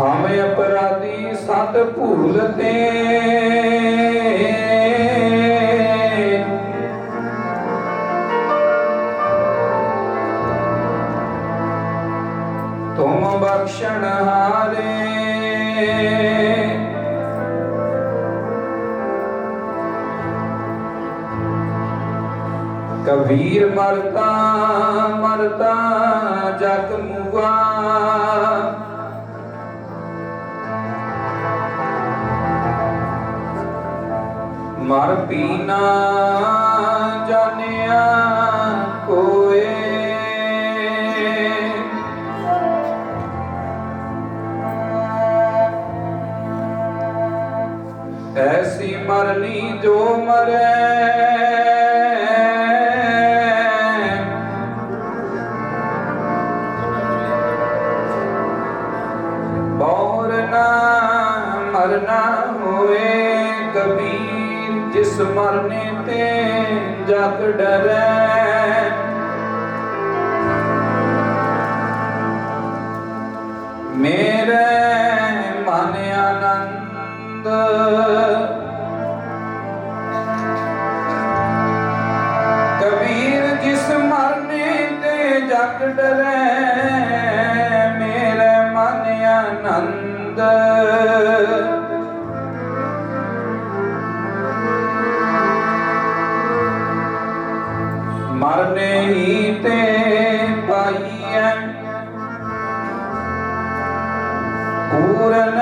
ਹਮ ਅਪਰਾਧੀ ਸਤ ਭੂਲ ਤੇ। ਤੁਮ ਬਖਸ਼ਣ ਹਾਰੇ। ਕਬੀਰ ਮਰਤਾ ਮਰਤਾ ਜਗ ਮੂਆ। ਮਰ ਪੀਨਾ ਜਾਣਿਆ ਕੋਏ। ਐਸੀ ਮਰਨੀ ਜੋ ਮਰੇ ਮਰਨਾ ਹੋਏ ਕਬੀਰ। ਜਿਸ ਮਰਨੇ ਤੇ ਜਗ ਡਰੈ। ਮੇਰੇ ਮਨ ਆਨੰਦ। ਕਬੀਰ ਜਿਸ ਮਰਨੇ ਤੇ ਜਗ ਡਰੈ। ਪੂਰਨ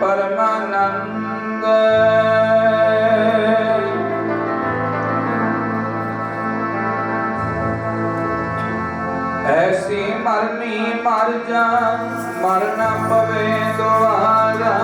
ਪਰਮਾਨੰਦ। ਐਸੀ ਮਰਨੀ ਮਰ ਜਾ ਮਰਨਾ ਪਵੇ ਦੁਆਰਾ।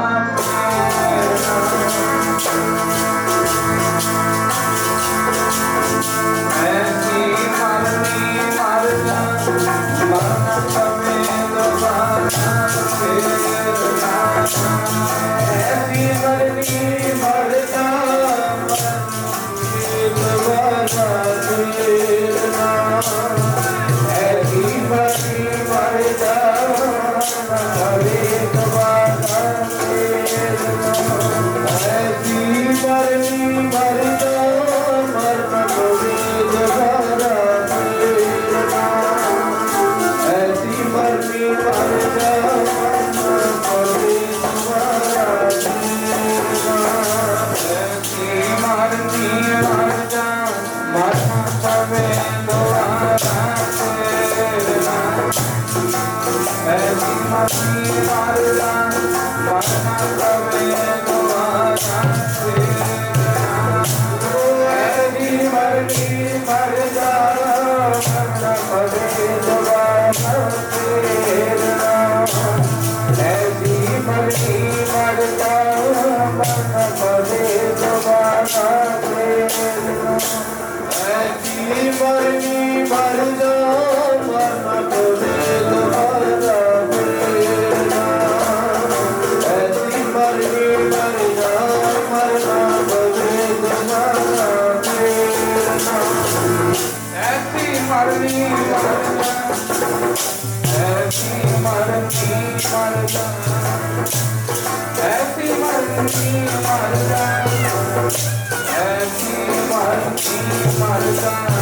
Hare Rama side.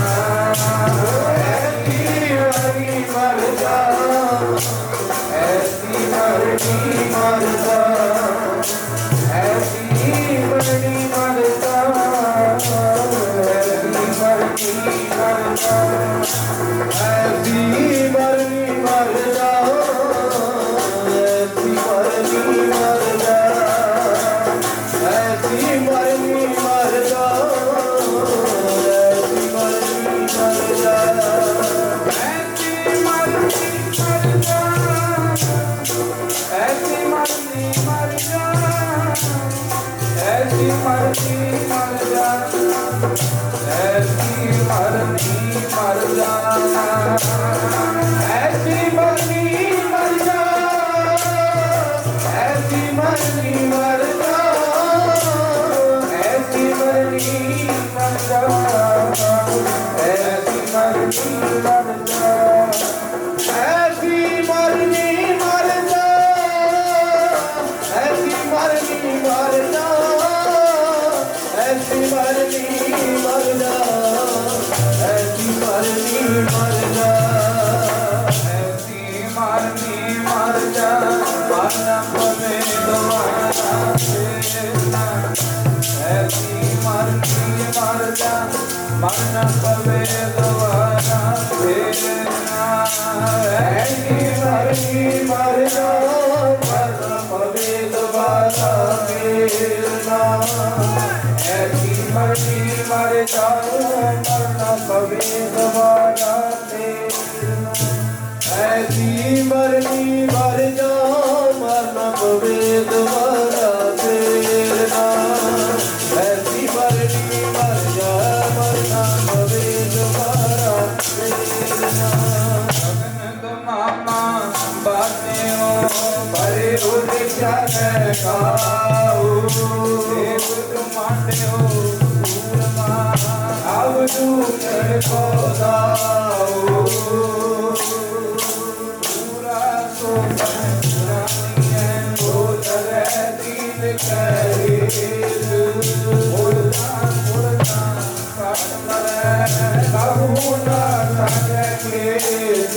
ਐਸੀ ਮਰਨੀ ਮਰ ਜਾਣਾ ਐਸੀ ਮਰਨੀ ਮਰ ਜਾਣਾ ਐਸੀ ਮਰਨੀ ਮਰ ਜਾਣਾ ਐਸੀ ਮਰਨੀ ਮਰ ਜਾਣਾ ਐਸੀ ਮਰਨੀ ਮਨ ਪਵੇ ਦਵਾਰਾ ਤੇਰਾ ਐਨੀ ਮਰੀ ਮਰਨਾ ਮਨ ਪਵੇ ਦਵਾਰਾ ਤੇਰਾ ਐਨੀ ਮਰੀ ਮਰ ਜਾਉ ਮਨ ਪਵੇ ਦਵਾਰਾ ਕਾਉ ਦੇਵਤ ਮਾਟਿਓ ਪੂਰਮਾ ਆਵਦੂ ਤੇ ਕੋਦਾਉ ਪੂਰਾ ਸੋ ਸੰਗਰਾਨੀਐ ਕੋਤਰੇ ਦੀਨ ਕਰੇ ਮੁਰਦਾ ਮੁਰਦਾ ਸਾਤਰੇ ਕਾਹੂ ਨਾ ਸਜੇ ਕੇਸ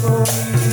Oh.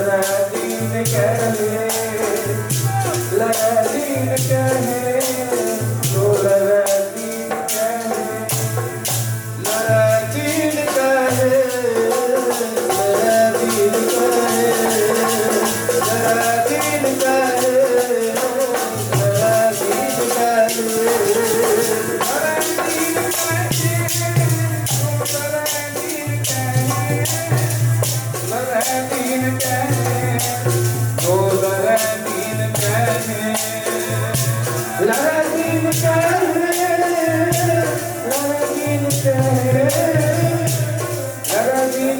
Bye-bye.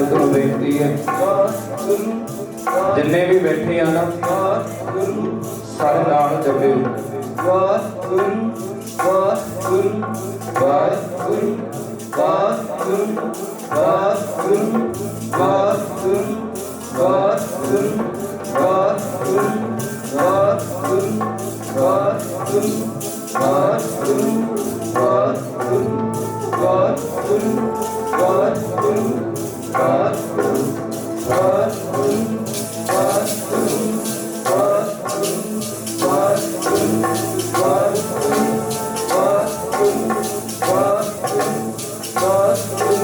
ਸਾਰੀ ਬੇਨਤੀ ਹੈ ਜਿੰਨੇ ਵੀ ਬੈਠੇ ਆ ਨਾ ਸਾਰੇ ਨਾਲ ਜਪਿਓ ਵਾਹਿਗੁਰੂ ਵਾਹਿਗੁਰੂ ਵਾਹਿਗੁਰੂ ਵਾਹਿਗੁਰੂ ਵਾਹਿਗੁਰੂ ਵਾਹਿਗੁਰੂ ਵਾਹਿਗੁਰੂ ਵਾਹਿਗੁਰੂ ਵਾਹਿਗੁਰੂ ਵਾਹਿਗੁਰੂ ਵਾਹਿਗੁਰੂ ਵਾਹਿਗੁਰੂ ਵਾਹਿਗੁਰੂ